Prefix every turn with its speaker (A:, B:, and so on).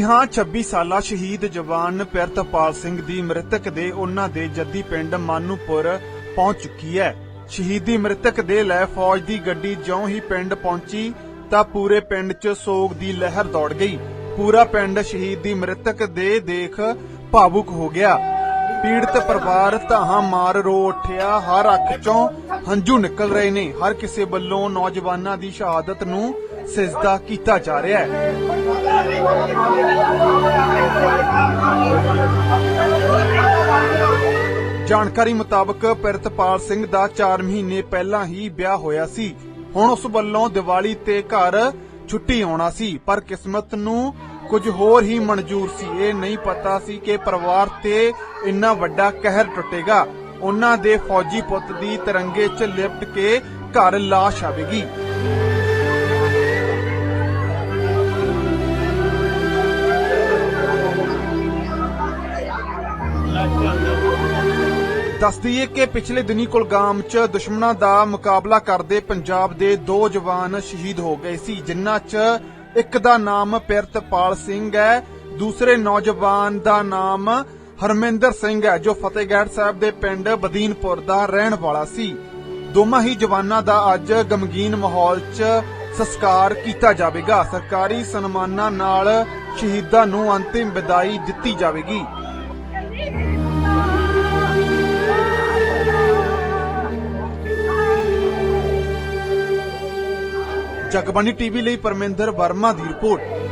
A: ਜੀ ਹਾਂ 26 ਸਾਲਾ ਸ਼ਹੀਦ ਜਵਾਨ ਪਿਰਤਪਾਲ ਸਿੰਘ ਦੀ ਮ੍ਰਿਤਕ ਦੇ ਉਹਨਾਂ ਦੇ ਜੱਦੀ ਪਿੰਡ ਮਾਨੂਪੁਰ ਪਹੁੰਚ ਚੁੱਕੀ ਹੈ। ਸ਼ਹੀਦੀ ਮ੍ਰਿਤਕ ਦੇ ਲੈ ਫੌਜ ਦੀ ਗੱਡੀ ਜਿਉਂ ਹੀ ਪਿੰਡ ਪਹੁੰਚੀ ਤਾਂ ਪੂਰੇ ਪਿੰਡ 'ਚ ਸੋਗ ਦੀ ਲਹਿਰ ਦੌੜ ਗਈ। ਪੂਰਾ ਪਿੰਡ ਸ਼ਹੀਦ ਦੀ ਮ੍ਰਿਤਕ ਦੇ ਦੇਖ ਭਾਵੁਕ ਹੋ ਗਿਆ। ਪੀੜਤ ਪਰਿਵਾਰ ਧਾਹਾਂ ਮਾਰ ਰੋ ਉੱਠਿਆ, ਹਰ ਅੱਖ 'ਚੋਂ ਹੰਝੂ ਨਿਕਲ ਰਹੇ ਨੇ। ਹਰ ਕਿਸੇ ਵੱਲੋਂ ਨੌਜਵਾਨਾਂ ਦੀ ਸ਼ਹਾਦਤ ਨੂੰ ਸਿਜਦਾ ਕੀਤਾ ਜਾ ਰਿਹਾ ਹੈ। ਜਾਣਕਾਰੀ ਮੁਤਾਬਕ ਪਿਰਤਪਾਲ ਸਿੰਘ ਦਾ 4 ਮਹੀਨੇ ਪਹਿਲਾਂ ਹੀ ਵਿਆਹ ਹੋਇਆ ਸੀ। ਹੁਣ ਉਸ ਵੱਲੋਂ ਦੀਵਾਲੀ ਤੇ ਘਰ ਛੁੱਟੀ ਆਉਣਾ ਸੀ, ਪਰ ਕਿਸਮਤ ਨੂੰ ਕੁਝ ਹੋਰ ਹੀ ਮਨਜ਼ੂਰ ਸੀ। ਇਹ ਨਹੀਂ ਪਤਾ ਸੀ ਕਿ ਪਰਿਵਾਰ ਤੇ ਇੰਨਾ ਵੱਡਾ ਕਹਿਰ ਟੁੱਟੇਗਾ। ਉਹਨਾਂ ਦੇ ਫੌਜੀ ਪੁੱਤ ਦੀ ਤਿਰੰਗੇ 'ਚ ਲਿਪਟ ਕੇ ਘਰ ਲਾਸ਼ ਆਵੇਗੀ। ਦੱਸ ਦਈਏ ਕਿ ਪਿਛਲੇ ਦਿਨੀ ਕੁਲਗਾਮ 'ਚ ਦੁਸ਼ਮਣਾਂ ਦਾ ਮੁਕਾਬਲਾ ਕਰਦੇ ਪੰਜਾਬ ਦੇ ਦੋ ਜਵਾਨ ਸ਼ਹੀਦ ਹੋ ਗਏ ਸੀ ਜਿਨ੍ਹਾਂ 'ਚ ਇੱਕ ਦਾ ਨਾਮ ਪਿਰਤਪਾਲ ਸਿੰਘ ਹੈ, ਦੂਸਰੇ ਨੌਜਵਾਨ ਦਾ ਨਾਮ ਹਰਮਿੰਦਰ ਸਿੰਘ ਹੈ, ਜੋ ਫਤਿਹਗੜ੍ਹ ਸਾਹਿਬ ਦੇ ਪਿੰਡ ਬਦੀਨਪੁਰ ਦਾ ਰਹਿਣ ਵਾਲਾ ਸੀ। ਦੋਵਾਂ ਹੀ ਜਵਾਨਾਂ ਦਾ ਅੱਜ ਗਮਗੀਨ ਮਾਹੌਲ 'ਚ ਸੰਸਕਾਰ ਕੀਤਾ ਜਾਵੇਗਾ। ਸਰਕਾਰੀ ਸਨਮਾਨਾਂ ਨਾਲ ਸ਼ਹੀਦਾਂ ਨੂੰ ਅੰਤਿਮ ਵਿਦਾਈ ਦਿੱਤੀ ਜਾਵੇਗੀ। ਜਗਬਾਣੀ ਟੀਵੀ ਲਈ ਪਰਮਿੰਦਰ ਵਰਮਾ ਦੀ ਰਿਪੋਰਟ।